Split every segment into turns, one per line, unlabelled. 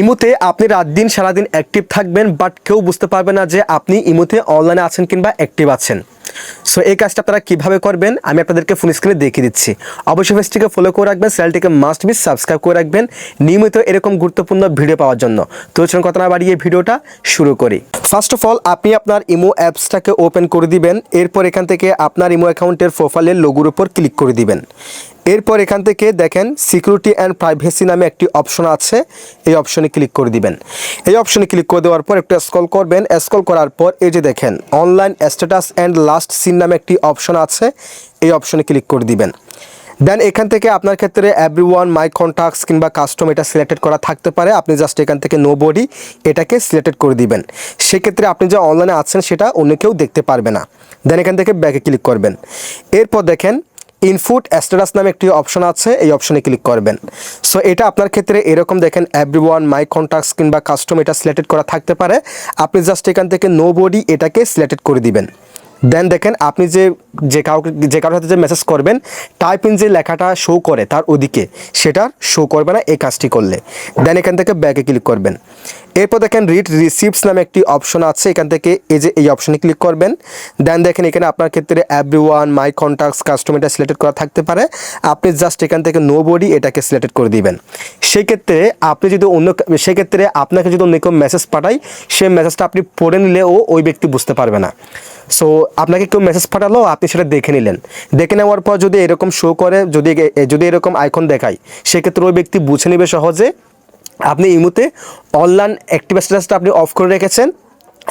ইমোতে আপনি রাত দিন, সারাদিন অ্যাক্টিভ থাকবেন বাট কেউ বুঝতে পারবে না যে আপনি ইমুতে অনলাইনে আছেন কিংবা অ্যাক্টিভ আছেন। সো এই কাজটা আপনারা কীভাবে করবেন? আমি আপনাদেরকে ফোন স্ক্রিনে দেখিয়ে দিচ্ছি। অবশ্যই পেজটিকে ফলো করে রাখবেন চ্যানেলটিকে মাস্ট বি সাবস্ক্রাইব করে রাখবেন। নিয়মিত এরকম গুরুত্বপূর্ণ ভিডিও পাওয়ার জন্য। তো চলুন কথা না বাড়িয়ে ভিডিওটা শুরু করি। ফার্স্ট অফ অল আপনি আপনার ইমো অ্যাপসটাকে ওপেন করে দিবেন। এরপর এখান থেকে আপনার ইমো অ্যাকাউন্টের প্রোফাইলের লোগোর উপর ক্লিক করে দিবেন। এরপর এখান থেকে দেখেন সিকিউরিটি অ্যান্ড প্রাইভেসি নামে একটি অপশন আছে। এই অপশনে ক্লিক করে দিবেন। এই অপশনে ক্লিক করে দেওয়ার পর একটু স্ক্রল করবেন। স্ক্রল করার পর এই যে দেখেন online status and last seen নামে একটি অপশন আছে। এই অপশনে ক্লিক করে দিবেন। দেন এখান থেকে আপনার ক্ষেত্রে এভরি ওয়ান মাই কন্ট্যাক্টস কিংবা কাস্টম এটা সিলেক্টেড করা থাকতে পারে। আপনি জাস্ট এখান থেকে নো বডি এটাকে সিলেক্টেড করে দিবেন। সেক্ষেত্রে আপনি যে অনলাইনে আছেন সেটা অন্য কেউ দেখতে পারবে না। দেন এখান থেকে ব্যাকে ক্লিক করবেন। এরপর দেখেন ইনফুট স্ট্যাটাস নামে একটি অপশন আছে। এই অপশনে ক্লিক করবেন। সো এটা আপনার ক্ষেত্রে এরকম দেখেন এভরি ওয়ান মাই কন্ট্যাক্টস কিংবা কাস্টম এটা সিলেক্টেড করা থাকতে পারে। আপনি জাস্ট এখান থেকে নো বডি এটাকে সিলেক্টেড করে দিবেন। দেন দেখেন আপনি যে যে কাউকে যে কারোর সাথে যে মেসেজ করবেন টাইপ ইন যে লেখাটা শো করে তার ওদিকে, সেটা শো করবে না, এই কাজটি করলে। দেন এখান থেকে ব্যাকে ক্লিক করবেন। এরপর দেখেন রিড রিসিপ্টস নামে একটি অপশন আছে, এখান থেকে এই যে এই অপশনে ক্লিক করবেন। দেন দেখেন এখানে আপনার ক্ষেত্রে every one my contacts custom এটা সিলেক্টেড করা থাকতে পারে। আপনি জাস্ট এখান থেকে নো বডি এটাকে সিলেক্টেড করে দিবেন। সেই ক্ষেত্রে আপনি যদি অন্য সেই ক্ষেত্রে আপনাকে যদি অন্য কেউ মেসেজ পাঠায়, সেই মেসেজটা আপনি পড়ে নিলেও ওই ব্যক্তি বুঝতে পারবে না। সো আপনাকে কেউ মেসেজ পাঠালো, আপনি সেটা দেখে নিলেন। দেখে নেওয়ার পর যদি এরকম শো করে, যদি যদি এরকম আইকন দেখায়, সেক্ষেত্রে ওই ব্যক্তি বুঝে নেবে সহজে আপনি ইমুতে অনলাইন অ্যাক্টিভ স্ট্যাটাসটা আপনি অফ করে রেখেছেন।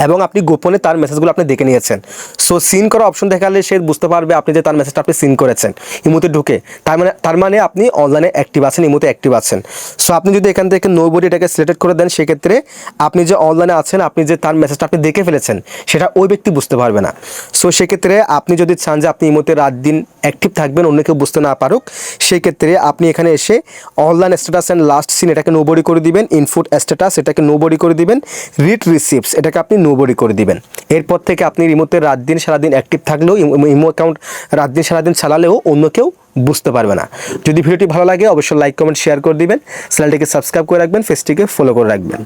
এবং আপনি গোপনে তার মেসেজগুলো আপনি দেখে নিয়েছেন। সো সিন করা অপশন দেখালে সে বুঝতে পারবে আপনি যে তার মেসেজটা আপনি সিন করেছেন। ইমুতে ঢুকে। তার মানে তার মানে আপনি অনলাইনে অ্যাক্টিভ আছেন, ইমুতে অ্যাক্টিভ আছেন। সো আপনি যদি এখান থেকে নো বডি এটাকে সিলেক্টেড করে দেন, সেক্ষেত্রে আপনি যে অনলাইনে আছেন, আপনি যে তার মেসেজটা আপনি দেখে ফেলেছেন, সেটা ওই ব্যক্তি বুঝতে পারবে না। সো সেক্ষেত্রে আপনি যদি চান যে আপনি ইমুতে রাত দিন অ্যাক্টিভ থাকবেন, অন্য কেউ বুঝতে না পারুক, সেক্ষেত্রে আপনি এখানে এসে online status and last seen এটাকে নো বডি করে দিবেন ইনফুট স্ট্যাটাস এটাকে নো বডি করে দিবেন রিড রিসিপ্টস এটাকে আপনি নো বডি করে দিবেন। এরপর থেকে আপনি রিমোতে রাত দিন সারাদিন অ্যাক্টিভ থাকলেও, ইমো অ্যাকাউন্ট রাত দিন সারাদিন চালালেও অন্য কেউ বুঝতে পারবে না। যদি ভিডিওটি ভালো লাগে, অবশ্যই লাইক কমেন্ট শেয়ার করে দিবেন। চ্যানেলটিকে সাবস্ক্রাইব করে রাখবেন ফেসটিকে ফলো করে রাখবেন।